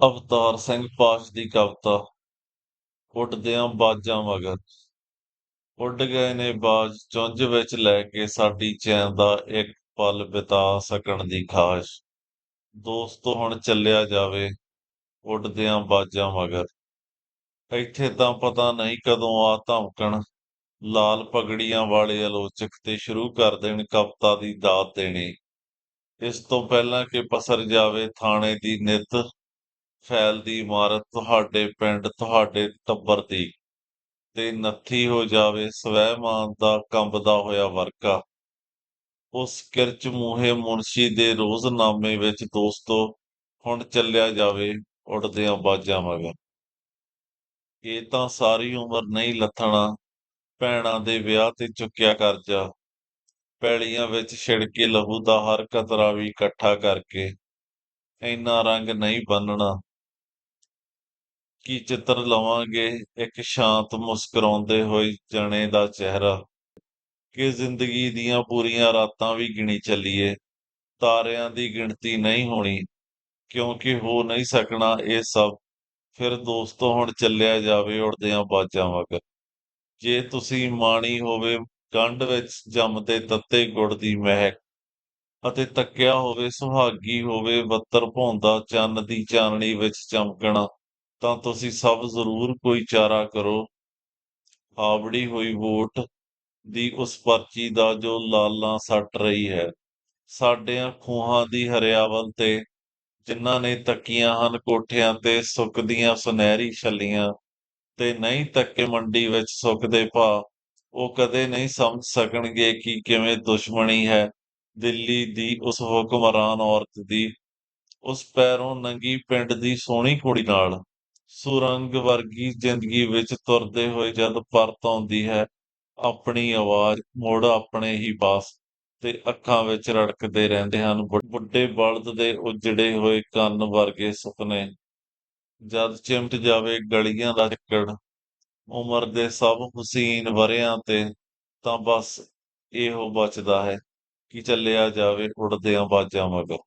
ਅਵਤਾਰ ਸਿੰਘ ਪਾਸ਼ ਦੀ ਕਵਿਤਾ, ਉੱਡਦਿਆਂ ਬਾਜਾਂ ਮਗਰ। ਉੱਡ ਗਏ ਨੇ ਬਾਜ, ਚੁੰਝ ਵਿੱਚ ਲੈ ਕੇ ਸਾਡੀ ਚੈਨ ਦਾ ਇੱਕ ਪਲ ਬਿਤਾ ਸਕਣ ਦੀ ਖਾਸ਼। ਦੋਸਤੋ, ਹੁਣ ਚੱਲਿਆ ਜਾਵੇ ਉੱਡਦਿਆਂ ਬਾਜਾਂ ਮਗਰ। ਇੱਥੇ ਤਾਂ ਪਤਾ ਨਹੀਂ ਕਦੋਂ ਆ ਧਮਕਣ। ਲਾਲ ਪਗੜੀਆਂ ਵਾਲੇ ਆਲੋਚਕ ਤੇ ਸ਼ੁਰੂ ਕਰ ਦੇਣ ਕਵਿਤਾ ਦੀ ਦਾਤ ਦੇਣੀ। ਇਸ ਤੋਂ ਪਹਿਲਾਂ ਕਿ ਪਸਰ ਜਾਵੇ ਥਾਣੇ ਦੀ ਨਿੱਤ ਫੈਲਦੀ ਇਮਾਰਤ ਤੁਹਾਡੇ ਪਿੰਡ, ਤੁਹਾਡੇ ਟੱਬਰ ਦੀ। ਤੇ ਨੱਥੀ ਹੋ ਜਾਵੇ, ਸਵੈਮਾਨ ਦਾ ਕੰਬਦਾ ਹੋਇਆ ਵਰਕਾ। ਉਸ ਕਿਰਚ ਮੂਹੇ ਮੁਨਸ਼ੀ ਦੇ ਰੋਜ਼ਨਾਮੇ ਵਿੱਚ ਦੋਸਤੋ, ਹੁਣ ਚੱਲਿਆ ਜਾਵੇ ਉੱਡਦਿਆਂ ਬਾਜਾਂ ਮਗਰ ਇਹ ਤਾਂ ਸਾਰੀ ਉਮਰ ਨਹੀਂ ਲੱਥਣਾ, ਭੈਣਾਂ ਦੇ ਵਿਆਹ ਤੇ ਚੁੱਕਿਆ ਕਰਜ਼ਾ ਪੈਲੀਆਂ ਵਿੱਚ ਛਿੜਕੇ ਲਹੂ ਦਾ ਹਰ ਕਤਰਾ ਵੀ ਇਕੱਠਾ ਕਰਕੇ, ਇੰਨਾ ਰੰਗ ਨਹੀਂ ਬੰਨਣਾ। ਕੀ ਚਿੱਤਰ ਲਵਾਂਗੇ? ਇੱਕ ਸ਼ਾਂਤ ਮੁਸਕਰਾਉਂਦੇ ਹੋਏ ਜਣੇ ਦਾ ਚਿਹਰਾ। ਕਿ ਜ਼ਿੰਦਗੀ ਦੀਆਂ ਪੂਰੀਆਂ ਰਾਤਾਂ ਵੀ ਗਿਣੀ ਚੱਲੀਏ। ਤਾਰਿਆਂ ਦੀ ਗਿਣਤੀ ਨਹੀਂ ਹੋਣੀ, ਕਿਉਂਕਿ ਹੋ ਨਹੀਂ ਸਕਣਾ ਇਹ ਸਭ। ਫਿਰ ਦੋਸਤੋ ਹੁਣ ਚੱਲਿਆ ਜਾਵੇ ਉੜਦਿਆਂ ਬਾਜਾਂ ਮਗਰ ਜੇ ਤੁਸੀਂ ਮਾਣੀ ਹੋਵੇ, ਗੰਢ ਵਿੱਚ ਜੰਮਦੇ ਤੱਤੇ ਗੁੜ ਦੀ ਮਹਿਕ। ਅਤੇ ਤੱਕਿਆ ਹੋਵੇ, ਸੁਹਾਗੀ ਹੋਵੇ, ਬੱਤਰ ਭੌਂਦਾ ਚੰਨ ਦੀ ਚਾਨਣੀ ਵਿੱਚ ਚਮਕਣਾ। ਤਾਂ ਤੁਸੀਂ ਸਭ ਜ਼ਰੂਰ ਕੋਈ ਚਾਰਾ ਕਰੋ। ਹਾਵੜੀ ਹੋਈ ਵੋਟ ਦੀ ਉਸ ਪਰਚੀ ਦਾ ਜੋ ਲਾਲਾਂ ਸੱਟ ਰਹੀ ਹੈ। ਸਾਡਿਆਂ ਖੂਹਾਂ ਦੀ ਹਰਿਆਵਲ ਤੇ ਜਿਨ੍ਹਾਂ ਨੇ ਤੱਕੀਆਂ ਹਨ ਕੋਠਿਆਂ ਤੇ ਸੁੱਕਦੀਆਂ ਸੁਨਹਿਰੀ ਛੱਲੀਆਂ ਤੇ ਨਹੀਂ ਤੱਕੇ ਮੰਡੀ ਵਿੱਚ ਸੁੱਕਦੇ ਭਾ ਉਹ ਕਦੇ ਨਹੀਂ ਸਮਝ ਸਕਣਗੇ ਕਿ ਕਿਵੇਂ ਦੁਸ਼ਮਣੀ ਹੈ ਦਿੱਲੀ ਦੀ ਉਸ ਹੁਕਮਰਾਨ ਔਰਤ ਦੀ। ਉਸ ਪੈਰੋਂ ਨੰਗੀ ਪਿੰਡ ਦੀ ਸੋਹਣੀ ਕੁੜੀ ਨਾਲ ਸੁਰੰਗ ਵਰਗੀ ਜ਼ਿੰਦਗੀ ਵਿੱਚ ਤੁਰਦੇ ਹੋਏ ਜਦ ਪਰਤ ਆਉਂਦੀ ਹੈ, ਆਪਣੀ ਆਵਾਜ਼ ਮੁੜ ਆਪਣੇ ਹੀ ਪਾਸ ਤੇ ਅੱਖਾਂ ਵਿੱਚ ਰੜਕਦੇ ਰਹਿੰਦੇ ਹਨ। ਬੁੱਢੇ ਬਲਦ ਦੇ ਉਜੜੇ ਹੋਏ ਕੰਨ ਵਰਗੇ ਸੁਪਨੇ। ਜਦ ਚਿਮਟ ਜਾਵੇ ਗਲੀਆਂ ਦਾ ਚੱਕੜ ਉਮਰ ਦੇ ਸਭ ਹੁਸੀਨ ਵਰਿਆਂ ਤੇ, ਤਾਂ ਬਸ ਇਹੋ ਬਚਦਾ ਹੈ ਕਿ ਚੱਲਿਆ ਜਾਵੇ ਉੜਦਿਆਂ ਬਾਜਾਂ ਮਗਰ।